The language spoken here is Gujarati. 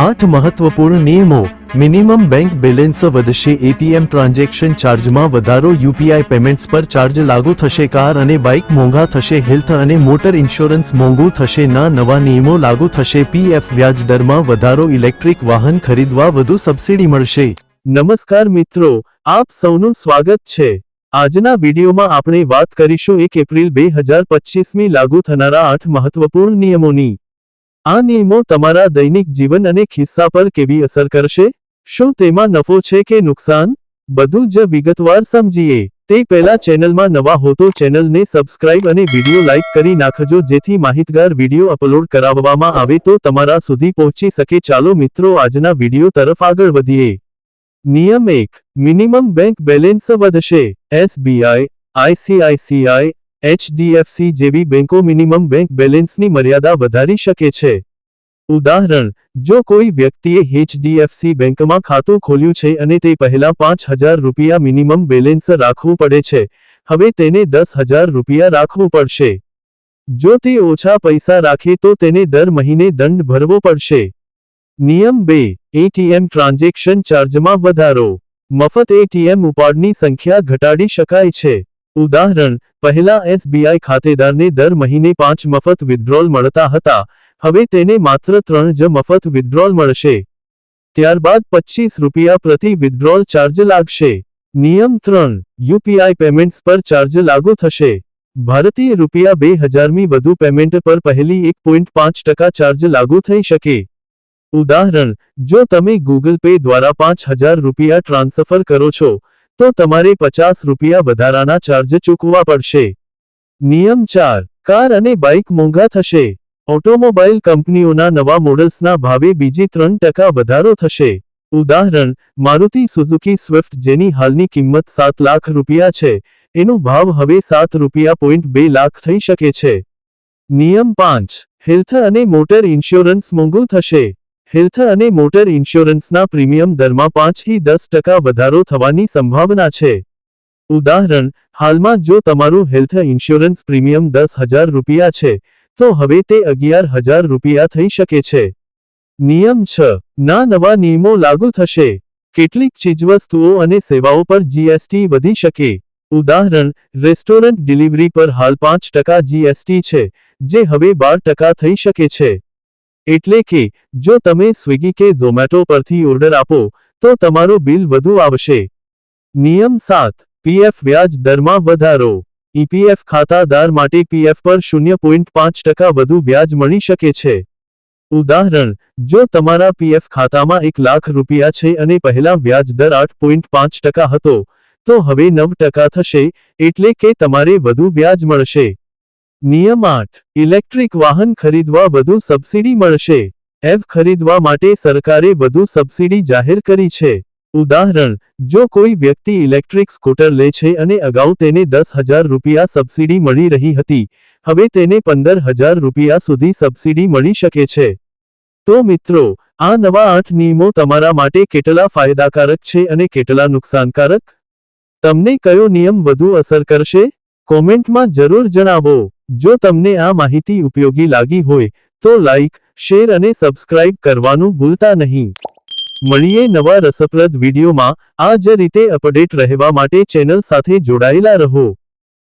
આઠ મહત્વપૂર્ણ નિયમો મિનિમમ બેંક બેલેન્સ વધશે એટીએમ ટ્રાન્ઝેક્શન ચાર્જમાં વધારો યુપીઆઈ પેમેન્ટ્સ પર ચાર્જ લાગુ થશે, કાર અને બાઇક મોંઘા થશે હેલ્થ અને મોટર ઇન્સ્યોરન્સ મોંઘું થશે, ના નવા નિયમો લાગુ થશે પીએફ વ્યાજ દરમાં વધારો ઇલેક્ટ્રિક વાહન ખરીદવા વધુ સબસિડી મળશે. નમસ્કાર મિત્રો, આપ સૌનું સ્વાગત છે. આજના વિડીયોમાં આપણે વાત કરીશું એક એપ્રિલ બે હજાર પચીસમી લાગુ થનારા આઠ મહત્વપૂર્ણ નિયમોની. આ નિયમો તમારા દૈનિક જીવન અને ખિસ્સા પર કેવી અસર કરશે? શું તેમાં નફો છે કે નુકસાન? બધું જ વિગતવાર સમજીએ. તે પહેલા ચેનલમાં નવા હો તો ચેનલને સબસ્ક્રાઇબ અને વીડિયો લાઇક કરી નાખજો જેથી માહિતગાર વીડિયો અપલોડ કરાવવામાં આવે તો તમારા સુધી પહોંચી શકે. ચાલો મિત્રો, આજના વીડિયો તરફ આગળ વધીએ. નિયમ એક, મિનિમમ બેંક બેલેન્સ વધશે. એસબીઆઈ, આઈસીઆઈસીઆઈ એચડીએફસી જેવી બેંકો મિનિમમ બેંક બેલેન્સની મર્યાદા વધારી શકે છે. ઉદાહરણ, જો કોઈ વ્યક્તિએ એચડીએફસી બેંકમાં ખાતું ખોલ્યું છે અને તે પહેલા પાંચ હજાર રૂપિયા મિનિમમ બેલેન્સ રાખવું પડે છે, હવે તેને દસ હજાર રૂપિયા રાખવું પડશે. જો તે ઓછા પૈસા રાખે તો તેને દર મહિને દંડ ભરવો પડશે. નિયમ બે, એટીએમ ટ્રાન્ઝેક્શન ચાર્જમાં વધારો. મફત એટીએમ ઉપાડની સંખ્યા ઘટાડી શકાય છે. ઉદાહરણ, પહેલા એસબીઆઈ ખાતેદારને દર મહિને પાંચ મફત વિથડ્રોલ મળતા હતા, હવે તેને માત્ર ત્રણ જ મફત વિથડ્રોલ મળશે. ત્યારબાદ પચીસ રૂપિયા પ્રતિ વિથડ્રોલ ચાર્જ લાગશે. નિયમ ત્રણ, યુપીઆઈ પેમેન્ટ્સ પર ચાર્જ લાગુ થશે. ભારતીય રૂપિયા બે હજારમી વધુ પેમેન્ટ પર પહેલી એક પોઈન્ટ પાંચ ટકા ચાર્જ લાગુ થઈ શકે. ઉદાહરણ, જો તમે ગૂગલ પે દ્વારા પાંચ હજાર રૂપિયા ટ્રાન્સફર કરો છો તો તમારે પચાસ રૂપિયા વધારાના ચાર્જ ચૂકવવા પડશે. નિયમ ચાર, કાર અને બાઇક મોંઘા થશે. ઓટોમોબાઈલ કંપનીઓના નવા મોડલ્સના ભાવે બીજી ત્રણ ટકા વધારો થશે. ઉદાહરણ, મારુતિ સુઝુકી સ્વિફ્ટ જેની હાલની કિંમત સાત લાખ રૂપિયા છે. એનો ભાવ હવે સાત રૂપિયા પોઈન્ટ બે લાખ થઈ શકે છે. નિયમ પાંચ, હેલ્થ અને મોટર ઇન્સ્યોરન્સ મોંઘું થશે. હેલ્થ અને મોટર ઇન્સ્યોરન્સના પ્રીમિયમ દરમાં પાંચથી દસ ટકા વધારો થવાની સંભાવના છે. ઉદાહરણ, હાલમાં જો તમારું હેલ્થ ઇન્સ્યોરન્સ પ્રીમિયમ દસ હજાર રૂપિયા છે, તો હવે તે અગિયાર હજાર રૂપિયા થઈ શકે છે. નિયમ છ, ના નવા નિયમો લાગુ થશે. કેટલીક ચીજવસ્તુઓ અને સેવાઓ પર જીએસટી વધી શકે. ઉદાહરણ, રેસ્ટોરન્ટ ડિલિવરી પર હાલ પાંચ ટકા જીએસટી છે, જે હવે બાર ટકા થઈ શકે છે. એટલે કે, જો તમે સ્વિગી કે ઝોમેટો પરથી ઓર્ડર આપો, તો તમારું બિલ વધુ આવશે. નિયમ સાત, પીએફ વ્યાજ દરમાં વધારો. ઈપીએફ ખાતાદાર માટે પીએફ પર શૂન્ય પોઈન્ટ પાંચ ટકા વધુ વ્યાજ મળી શકે છે. ઉદાહરણ, જો તમારા પીએફ ખાતામાં એક લાખ રૂપિયા છે અને પહેલા વ્યાજ દર આઠ પોઈન્ટ પાંચ ટકા હતો, તો હવે નવ ટકા થશે, એટલે કે તમારે વધુ વ્યાજ મળશે. નિયમ આઠ ઇલેક્ટ્રિક વાહન ખરીદવા વધુ સબસિડી મળશે. એફ ખરીદવા માટે સરકારે વધુ સબસિડી જાહેર કરી છે. ઉદાહરણ, જો કોઈ વ્યક્તિ ઇલેક્ટ્રિક સ્કૂટર લે છે અને અગાઉ તેને દસ હજાર રૂપિયા સબસિડી મળી રહી હતી, હવે તેને પંદર હજાર રૂપિયા સુધી સબસિડી મળી શકે છે. તો મિત્રો, આ નવા આઠ નિયમો તમારા માટે કેટલા ફાયદાકારક છે અને કેટલા નુકસાનકારક? તમને કયો નિયમ વધુ અસર કરશે? કોમેન્ટમાં જરૂર જણાવો. જો તમને આ માહિતી ઉપયોગી લાગી હોય, તો લાઇક શેર અને સબસ્ક્રાઇબ કરવાનું ભૂલતા નહીં. મળીએ નવા રસપ્રદ વિડીયોમાં. આ જ રીતે અપડેટ રહેવા માટે ચેનલ સાથે જોડાયેલા રહો.